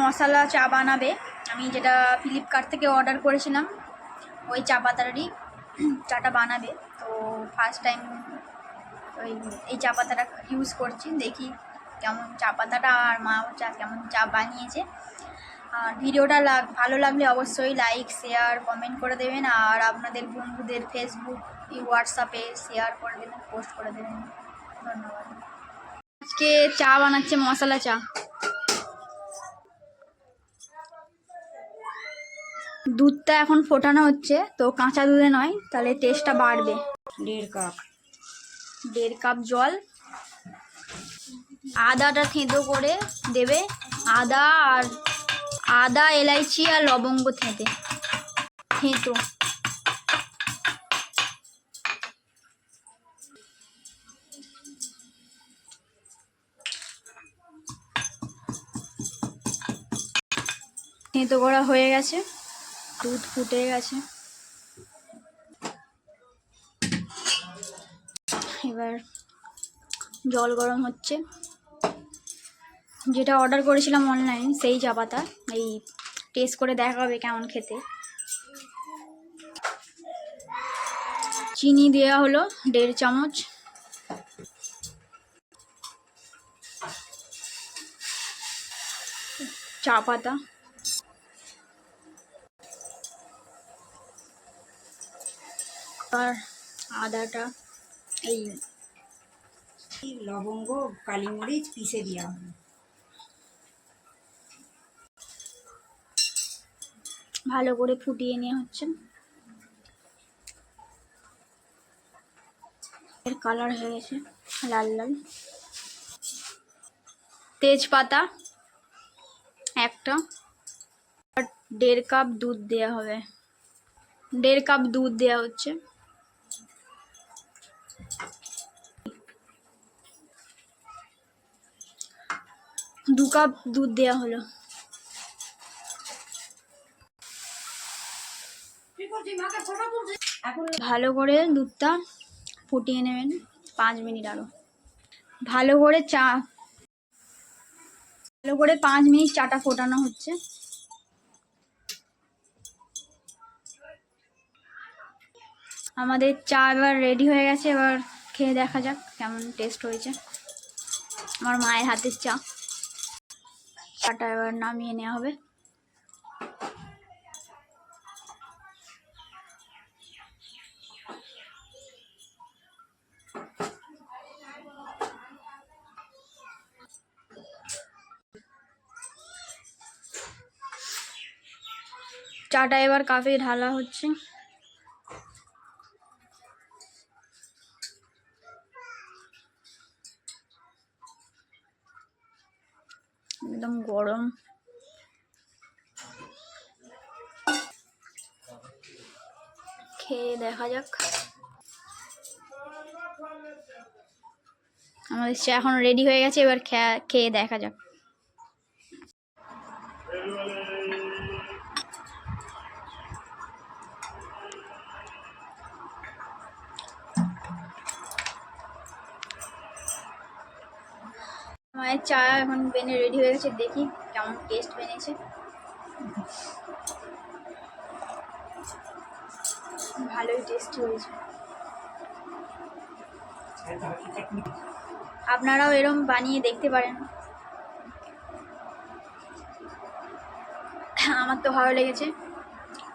মশলা চা বানাবে। আমি যেটা ফ্লিপকার্ট থেকে অর্ডার করেছিলাম, ওই চা পাতারই চাটা বানাবে। তো ফার্স্ট টাইম ওই এই চা পাতাটা ইউজ করছি, দেখি কেমন চা পাতাটা আর মা চা কেমন চা বানিয়েছে। আর ভিডিওটা লাগ, ভালো লাগলে অবশ্যই লাইক শেয়ার কমেন্ট করে দেবেন। আর আপনাদের বন্ধুদের ফেসবুক হোয়াটসঅ্যাপে শেয়ার করে দেবেন পোস্ট করে দেবেন। ধন্যবাদ। আজকে চা বানাচ্ছে মশলা চা। দুধটা এখন ফোটানো হচ্ছে তো কাঁচা দুধে নয় তাহলে টেস্টটা বাড়বে। দেড় কাপ। দেড় কাপ জল। আদাটা থেঁতো করে দেবে। আদা আর আদা এলাইচি আর লবঙ্গ থেঁতে। থেঁতো। থেঁতো করা হয়ে গেছে। দুধ ফুটে গেছে। এবার জল গরম হচ্ছে। যেটা অর্ডার করেছিলাম অনলাইন সেই চা পাতা। এই টেস্ট করে দেখা হবে কেমন খেতে। চিনি দেওয়া হলো দেড় চামচ। চা পাতা। আর আদাটা এই লবঙ্গ, কালিমরিচ পিষে দেওয়া হবে। ভালো করে ফুটিয়ে নেওয়া হচ্ছে। এর কালার হয়ে গেছে লাল লাল। তেজপাতা একটা, আর দেড় কাপ দুধ দেওয়া হবে। দেড় কাপ দুধ দেওয়া হচ্ছে। দু কাপ দুধ দেওয়া হলো। ভালো করে দুধটা ফুটিয়ে নেবেন পাঁচ মিনিট আরও ভালো করে চা, ভালো করে পাঁচ মিনিট চাটা ফোটানো হচ্ছে। আমাদের চা এবার রেডি হয়ে গেছে, এবার খেয়ে দেখা যাক কেমন টেস্ট হয়েছে। আমার মায়ের হাতের চা। চাটা এবার নামিয়ে নেওয়া হবে। চাটা এবার কাপে ঢালা হচ্ছে। একদম গরম। খেয়ে দেখা যাক। আমাদের চা এখন রেডি হয়ে গেছে, এবার খেয়া- দেখা যাক। মায়ের চা এখন বেনে রেডি হয়ে গেছে, দেখি কেমন টেস্ট বেনেছে। ভালোই টেস্ট হয়েছে। আপনারাও এরম বানিয়ে দেখতে পারেন। আমার তো ভালো লেগেছে।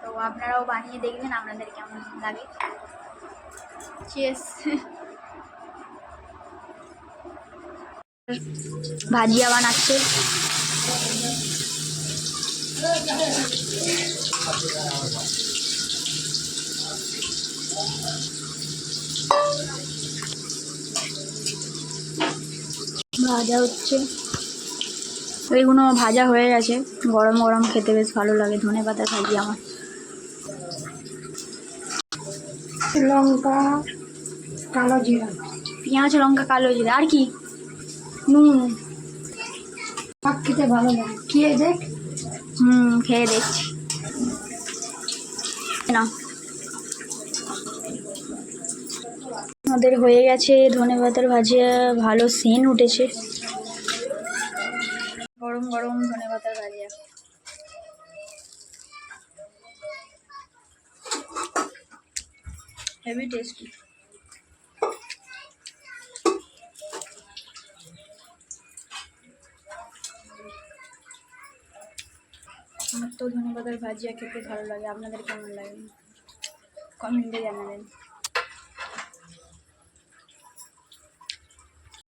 তো আপনারাও বানিয়ে দেখবেন, আপনাদের কেমন লাগে। চিয়েস ভাজিয়া বানাচ্ছে। ভাজা হচ্ছে। এইগুলো ভাজা হয়ে গেছে। গরম গরম খেতে বেশ ভালো লাগে। ধনে পাতা ভাজি আমার। লঙ্কা কালো জিরা। পেঁয়াজ লঙ্কা কালো জিরা। আর কি? নুন। পাক খেতে ভালো লাগে। খেয়ে দেখ। হুম, খেয়ে দেখছি। না আমাদের হয়ে গেছে ধনে পাতার ভাজিয়া। ভালো সেন উঠেছে। গরম গরম ধনে পাতার ভাজিয়া। হেভি টেস্টি আমার তো ধনেপাতার ভাজি ভাজিয়া খেতে ভালো লাগে। আপনাদের কেমন লাগে? কমেন্টে জানাবেন।